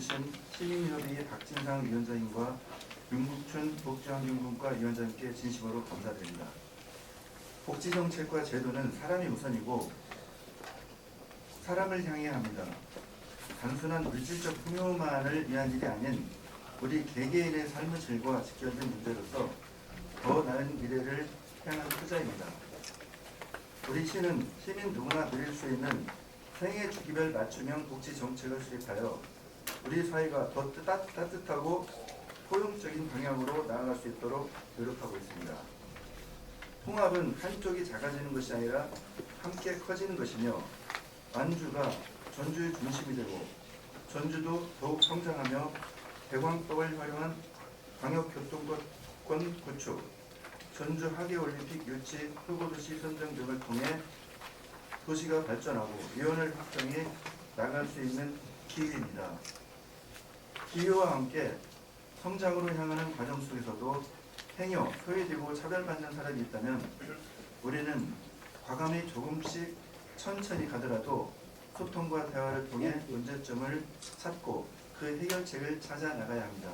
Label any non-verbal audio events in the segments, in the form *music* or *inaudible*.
해주신 시민협의회 박진상 위원장님과 윤국춘 복지환경분과 위원장님께 진심으로 감사드립니다. 복지정책과 제도는 사람이 우선이고 사람을 향해야 합니다. 단순한 물질적 풍요만을 위한 일이 아닌 우리 개개인의 삶의 질과 직결된 문제로서 더 나은 미래를 향한 투자입니다. 우리 시는 시민 누구나 누릴 수 있는 생애 주기별 맞춤형 복지 정책을 수립하여 우리 사회가 더 따, 따뜻하고 포용적인 방향으로 나아갈 수 있도록 노력하고 있습니다. 통합은 한쪽이 작아지는 것이 아니라 함께 커지는 것이며 완주가 전주의 중심이 되고 전주도 더욱 성장하며 대광법을 활용한 광역교통권 구축, 전주 하계올림픽 유치 후보도시 선정 등을 통해 도시가 발전하고 위원을 확장해 나갈 수 있는 기회입니다. 기회와 함께 성장으로 향하는 과정 속에서도 행여 소외되고 차별받는 사람이 있다면 우리는 과감히 조금씩 천천히 가더라도 소통과 대화를 통해 문제점을 찾고 그 해결책을 찾아 나가야 합니다.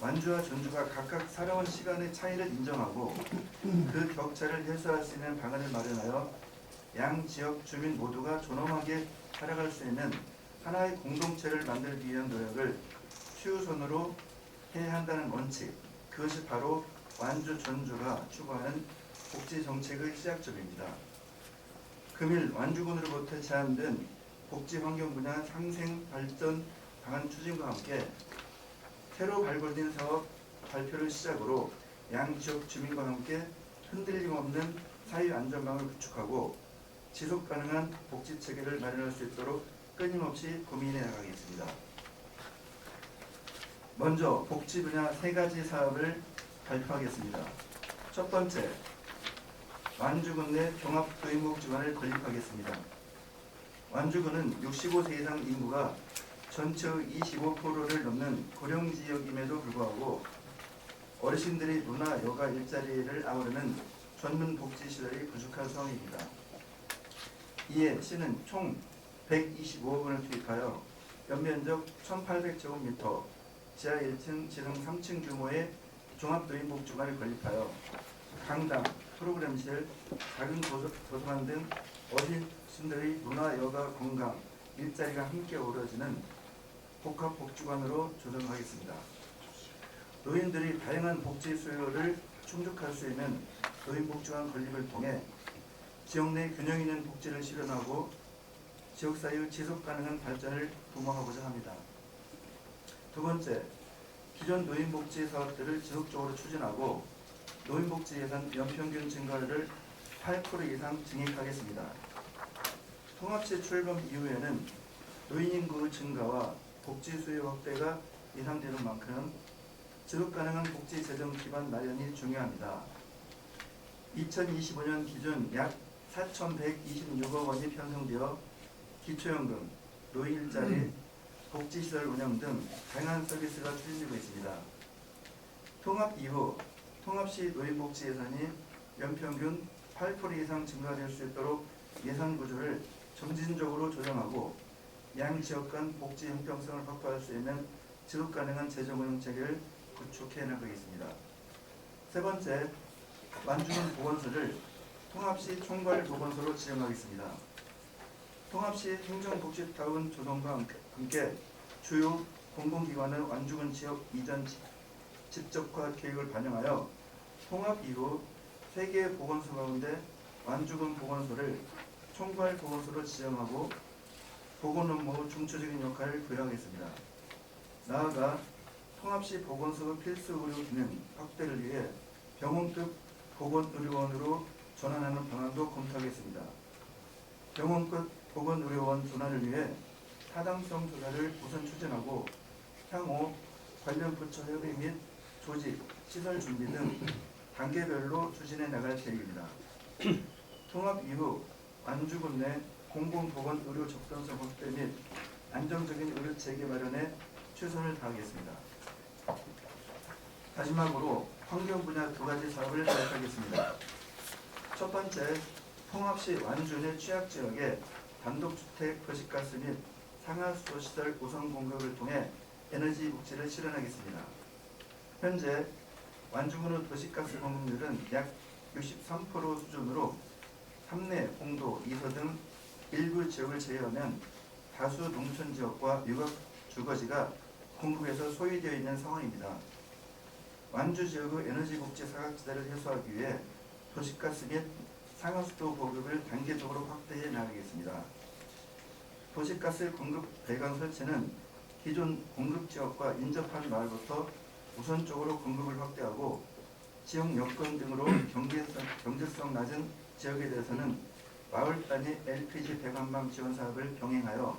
완주와 전주가 각각 살아온 시간의 차이를 인정하고 그 격차를 해소할 수 있는 방안을 마련하여 양 지역 주민 모두가 존엄하게 살아갈 수 있는 하나의 공동체를 만들기 위한 노력을 최우선으로 해야 한다는 원칙 그것이 바로 완주 전주가 추구하는 복지 정책의 시작점입니다. 금일 완주군으로부터 제안된 복지 환경 분야 상생 발전 방안 추진과 함께 새로 발굴된 사업 발표를 시작으로 양 지역 주민과 함께 흔들림 없는 사회 안전망을 구축하고 지속 가능한 복지 체계를 마련할 수 있도록 끊임없이 고민해 나가겠습니다. 먼저 복지 분야 세 가지 사업을 발표하겠습니다. 첫 번째, 완주군 내 종합 도입목지관을 건립하겠습니다. 완주군은 65세 이상 인구가 전체의 25%를 넘는 고령 지역임에도 불구하고 어르신들이 문화, 여가 일자리를 아우르는 전문 복지 시설이 부족한 상황입니다. 이에 시는 총 125억 원을 투입하여 연면적 1,800제곱미터, 지하 1층, 지상 3층 규모의 종합도입복지관을 건립하여 강당, 프로그램실, 작은 도서, 도서관 등 어르신들의 문화, 여가, 건강, 일자리가 함께 어우러지는 복합 복지관으로 조성하겠습니다. 노인들이 다양한 복지 수요를 충족할 수 있는 노인복지관 건립을 통해 지역 내 균형 있는 복지를 실현하고 지역사회의 지속 가능한 발전을 도모하고자 합니다. 두 번째, 기존 노인복지 사업들을 지속적으로 추진하고 노인복지 예산 연평균 증가를 8% 이상 증액하겠습니다. 통합시 출범 이후에는 노인 인구 증가와 복지 수요 확대가 예상되는 만큼 지속 가능한 복지 재정 기반 마련이 중요합니다. 2025년 기준 약 4,126억 원이 편성되어 기초연금, 노인 일자리, 복지시설 운영 등 다양한 서비스가 추진되고 있습니다. 통합 이후 통합시 노인복지 예산이 연평균 8% 이상 증가될 수 있도록 예산 구조를 점진적으로 조정하고 양 지역 간 복지 형평성을 확보할 수 있는 지속 가능한 재정 운영 체계를 구축해 나가겠습니다. 세 번째, 완주군 보건소를 통합시 총괄 보건소로 지정하겠습니다. 통합시 행정복지타운 조성과 함께 주요 공공기관의 완주군 지역 이전 지- 집적화 계획을 반영하여 통합 이후 세 개의 보건소 가운데 완주군 보건소를 총괄 보건소로 지정하고 보건 업무 중추적인 역할을 부여하겠습니다. 나아가 통합시 보건소 필수 의료 기능 확대를 위해 병원급 보건의료원으로 전환하는 방안도 검토하겠습니다. 병원급 보건 의료원 전환을 위해 타당성 조사를 우선 추진하고 향후 관련 부처 협의 및 조직, 시설 준비 등 단계별로 추진해 나갈 계획입니다. *clears throat* 통합 이후 안주군 내 공공보건 의료 접근성 확대 및 안정적인 의료 체계 마련에 최선을 다하겠습니다. 마지막으로 환경 분야 두 가지 사업을 시작하겠습니다. 첫 번째, 통합시 완주 내 취약 지역에 단독주택, 거시가스 및 상하수도 시설 우선 공급을 통해 에너지 복지를 실현하겠습니다. 현재 완주군의 도시가스 공급률은 약 63% 수준으로 삼내, 홍도, 이서 등 일부 지역을 제외하면 다수 농촌 지역과 유급 주거지가 공급에서 소외되어 있는 상황입니다. 완주 지역의 에너지 복지 사각지대를 해소하기 위해 도시가스 및 상하수도 보급을 단계적으로 확대해 나가겠습니다. 도시가스 공급 배관 설치는 기존 공급 지역과 인접한 마을부터 우선적으로 공급을 확대하고 지역 여건 등으로 경제성, 경제성 낮은 지역에 대해서는 마을 단위 LPG 배관망 지원 사업을 병행하여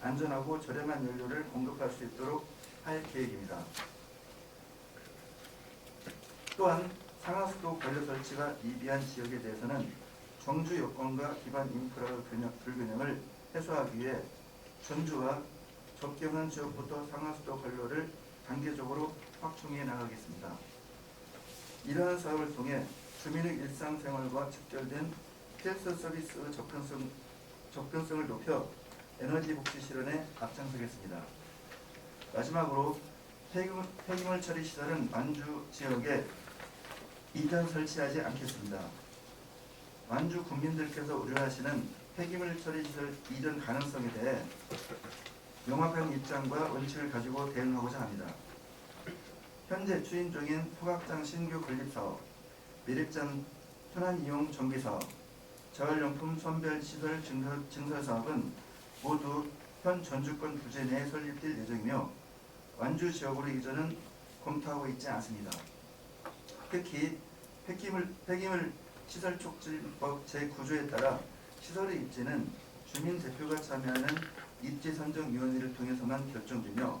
안전하고 저렴한 연료를 공급할 수 있도록 할 계획입니다. 또한 상하수도 관료 설치가 미비한 지역에 대해서는 정주 여건과 기반 인프라의 균형- 불균형을 해소하기 위해 전주와 접경한 지역부터 상하수도 관료를 단계적으로 확충해 나가겠습니다. 이러한 사업을 통해 주민의 일상생활과 직결된 필수 서비스의 접근성, 접근성을 높여 에너지 복지 실현에 앞장서겠습니다. 마지막으로 폐기물, 폐기물 처리 시설은 완주 지역에 이전 설치하지 않겠습니다. 완주 국민들께서 우려하시는 폐기물 처리 시설 이전 가능성에 대해 명확한 입장과 원칙을 가지고 대응하고자 합니다. 현재 추진 중인 포각장 신규 건립 사업, 미립장 현안 이용 정비 사업, 재활용품 선별 시설 증설, 증설 사업은 모두 현 전주권 부재 내에 설립될 예정이며 완주 지역으로 이전은 검토하고 있지 않습니다. 특히 폐기물, 폐기물 시설 촉진법 제9조에 따라 시설의 입지는 주민 대표가 참여하는 입지 선정위원회를 통해서만 결정되며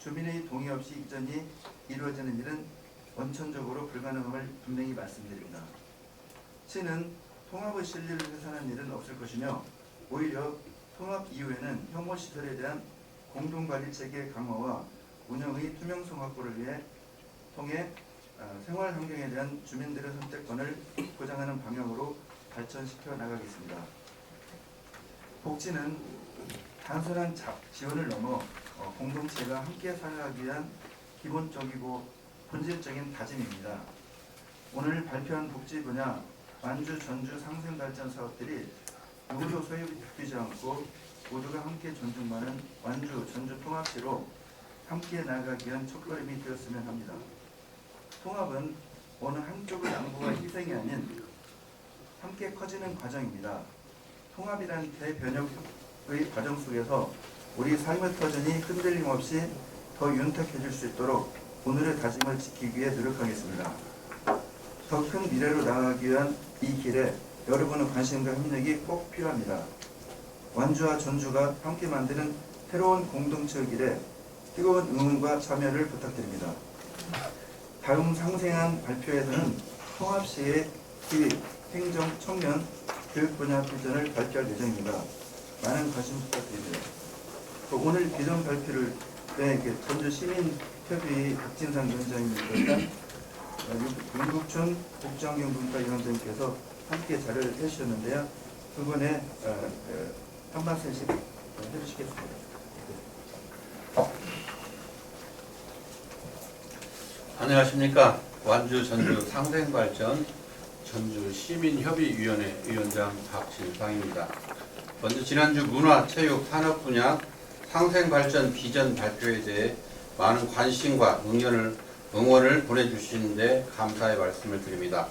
주민의 동의 없이 이전이 이루어지는 일은 원천적으로 불가능함을 분명히 말씀드립니다. 시는 통합의 실리를 훼손한 일은 없을 것이며 오히려 통합 이후에는 혐오 시설에 대한 공동관리 체계 강화와 운영의 투명성 확보를 위해 통해 어, 생활 환경에 대한 주민들의 선택권을 보장하는 방향으로 발전시켜 나가겠습니다. 복지는 단순한 자- 지원을 넘어 어, 공동체가 함께 살아가기 위한 기본적이고 본질적인 다짐입니다. 오늘 발표한 복지 분야 완주 전주 상생 발전 사업들이 누구도 소외되지 않고 모두가 함께 존중받는 완주 전주 통합시로 함께 나아가기 위한 첫걸음이 되었으면 합니다. 통합은 어느 한쪽의 양보와 희생이 아닌 함께 커지는 과정입니다. 통합이란 대변혁의 과정 속에서 우리 삶의 터전이 흔들림 없이 더 윤택해질 수 있도록 오늘의 다짐을 지키기 위해 노력하겠습니다. 더 큰 미래로 나아가기 위한 이 길에 여러분의 관심과 협력이 꼭 필요합니다. 완주와 전주가 함께 만드는 새로운 공동체의 길에 뜨거운 응원과 참여를 부탁드립니다. 다음 상생한 발표에서는 통합시의 기획, 행정, 청년, 교육 분야 비전을 발표할 예정입니다. 많은 관심 부탁드립니다. 그 오늘 비전 발표를 네, 전주 시민협의 박진상 어, 윤국춘 국정경분과 위원장님께서 함께 자료를 해주셨는데요. 두 분의 어, 어, 한 말씀씩 해주시겠습니다. 안녕하십니까 완주 전주 상생발전 전주 시민협의위원회 위원장 박진상입니다. 먼저 지난주 문화, 체육, 산업 분야 상생발전 비전 발표에 대해 많은 관심과 응원을, 응원을 보내주시는데 감사의 말씀을 드립니다.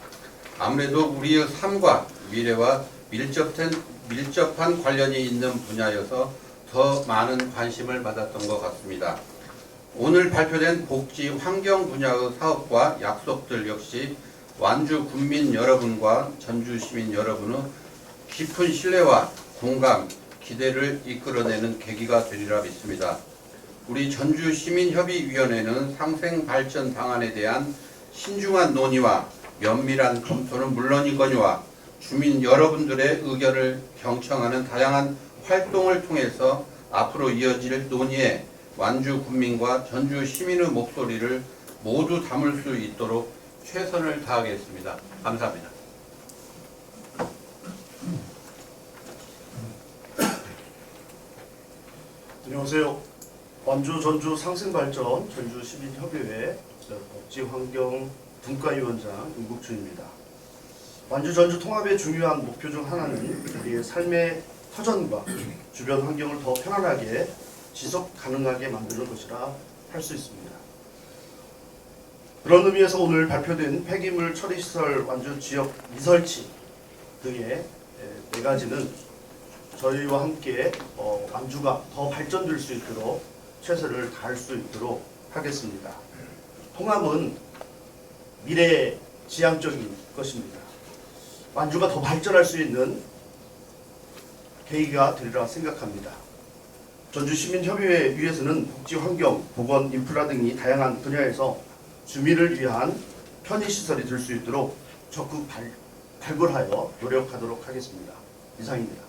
아무래도 우리의 삶과 미래와 밀접한, 밀접한 관련이 있는 분야여서 더 많은 관심을 받았던 것 같습니다. 오늘 발표된 복지 환경 분야의 사업과 약속들 역시 완주 군민 여러분과 전주 시민 여러분의 깊은 신뢰와 공감, 기대를 이끌어내는 계기가 되리라 믿습니다. 우리 전주 시민협의위원회는 상생 발전 방안에 대한 신중한 논의와 면밀한 검토는 물론이거니와 주민 여러분들의 의견을 경청하는 다양한 활동을 통해서 앞으로 이어질 논의에 완주 군민과 전주 시민의 목소리를 모두 담을 수 있도록 최선을 다하겠습니다. 감사합니다. 안녕하세요. 완주 전주 상생발전 전주 시민협의회 복지환경 분과위원장 임국준입니다. 완주 전주 통합의 중요한 목표 중 하나는 우리의 삶의 터전과 주변 환경을 더 편안하게 지속 가능하게 만드는 것이라 할 수 있습니다. 그런 의미에서 오늘 발표된 폐기물 처리시설 완주 지역 미설치 등의 에, 네 가지는 저희와 함께 어, 완주가 더 발전될 수 있도록 최선을 다할 수 있도록 하겠습니다. 통합은 미래 지향적인 것입니다. 완주가 더 발전할 수 있는 계기가 되리라 생각합니다. 전주시민협의회 위에서는 복지 환경, 보건, 인프라 등이 다양한 분야에서 주민을 위한 편의시설이 될 수 있도록 적극 발, 발굴하여 노력하도록 하겠습니다. 이상입니다.